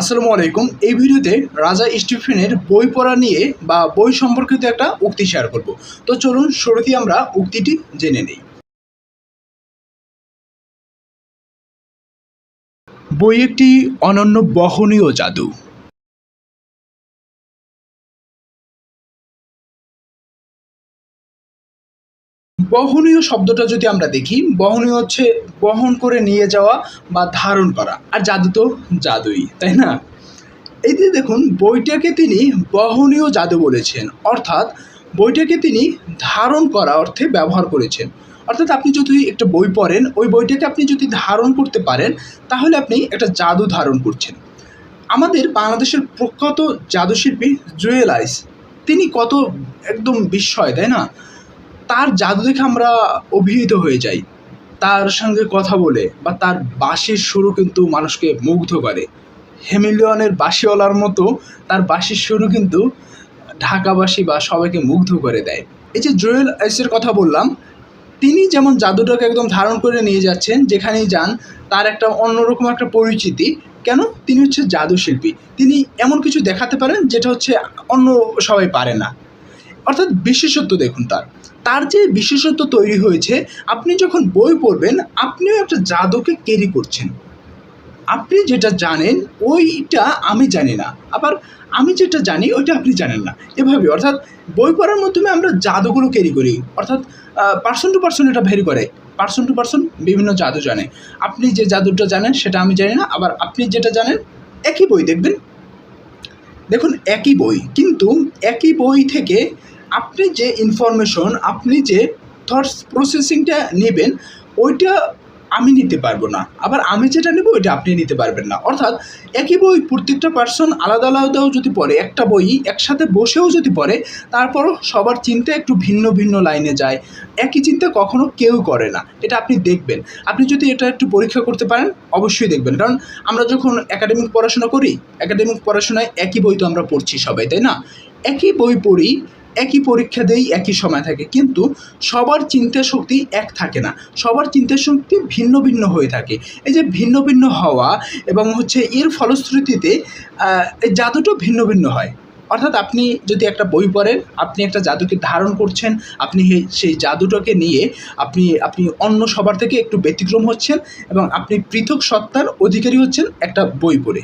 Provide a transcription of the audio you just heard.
আসসালামু আলাইকুম। এই ভিডিওতে রাজা স্টিফেনের বই পড়া নিয়ে বা বই সম্পর্কিত একটা উক্তি শেয়ার করব। তো চলুন শুরুতেই আমরা উক্তিটি জেনে নিই। বই একটি অনন্য বহনীয় জাদু। বহনীয় শব্দটা যদি আমরা দেখি বহনীয় হচ্ছে বহন করে নিয়ে যাওয়া বা ধারণ করা। আর জাদু তো জাদুই, তাই না? এই যে দেখুন, বইটাকে তিনি বহনীয় জাদু বলেছেন। অর্থাৎ বইটাকে তিনি ধারণ করা অর্থে ব্যবহার করেছেন। অর্থাৎ আপনি যদি একটা বই পড়েন, ওই বইটাকে আপনি যদি ধারণ করতে পারেন, তাহলে আপনি একটা জাদু ধারণ করছেন। আমাদের বাংলাদেশের প্রখ্যাত জাদুশিল্পী জুয়েল আইস, তিনি কত একদম বিস্ময়, তাই না? তার জাদু দেখে আমরা অভিহিত হয়ে যাই। তার সঙ্গে কথা বলে বা তার বাঁশির সুরও কিন্তু মানুষকে মুগ্ধ করে। হেমিলিয়নের বাঁশিওয়ালার মতো তার বাঁশির সুরও কিন্তু ঢাকাবাসী বা সবাইকে মুগ্ধ করে দেয়। এই যে জুয়েল আইসের কথা বললাম, তিনি যেমন জাদুটাকে একদম ধারণ করে নিয়ে যাচ্ছেন, যেখানেই যান, তার একটা অন্যরকম একটা পরিচিতি। কেন? তিনি হচ্ছে জাদুশিল্পী তিনি এমন কিছু দেখাতে পারেন যেটা হচ্ছে অন্য সবাই পারে না। অর্থাৎ বিশেষত্ব দেখুন তার। তার যে বিশেষত্ব তৈরি হয়েছে, আপনি যখন বই পড়বেন, আপনিও একটা জাদুকে ক্যারি করছেন। আপনি যেটা জানেন, ওইটা আমি জানি না। আবার আমি যেটা জানি, ওইটা আপনি জানেন না। এভাবে, অর্থাৎ বই পড়ার মাধ্যমে আমরা জাদুগুলো ক্যারি করি। অর্থাৎ পার্সন টু পার্সন এটা ভেরি করে। পার্সন টু পার্সন বিভিন্ন জাদু জানে। আপনি যে জাদুটা জানেন, সেটা আমি জানি না। আবার আপনি যেটা জানেন, একই বই দেখবেন। দেখুন, একই বই। কিন্তু একই বই থেকে আপনি যে ইনফরমেশন আপনি যে থটস প্রসেসিংটা নেবেন, ওইটা আমি নিতে পারব না। আবার আমি যেটা নেব, ওইটা আপনি নিতে পারবেন না। অর্থাৎ একই বই প্রত্যেকটা পার্সন আলাদা আলাদাও যদি পড়ে, একটা বই একসাথে বসেও যদি পড়ে, তারপরও সবার চিন্তা একটু ভিন্ন ভিন্ন লাইনে যায়। একই চিন্তা কখনো কেউ করে না। এটা আপনি দেখবেন। আপনি যদি এটা একটু পরীক্ষা করতে পারেন, অবশ্যই দেখবেন। কারণ আমরা যখন একাডেমিক পড়াশোনা করি একাডেমিক পড়াশোনায় একই বই তো আমরা পড়ছি সবাই, তাই না? একই বই পড়ি একই পরীক্ষা দেই, একই সময় থাকে। কিন্তু সবার চিন্তা শক্তি এক থাকে না। সবার চিন্তা শক্তি ভিন্ন ভিন্ন হয়ে থাকে। এই যে ভিন্ন ভিন্ন হওয়া এবং হচ্ছে এর ফলশ্রুতিতে জাদুটা ভিন্ন ভিন্ন হয়। অর্থাৎ আপনি যদি একটা বই পড়েন, আপনি একটা জাদুকে ধারণ করছেন, আপনি সেই জাদুটাকে নিয়ে আপনি আপনি অন্য সবার থেকে একটু ব্যতিক্রম হচ্ছেন এবং আপনি পৃথক সত্তার অধিকারী হচ্ছেন একটা বই পড়ে।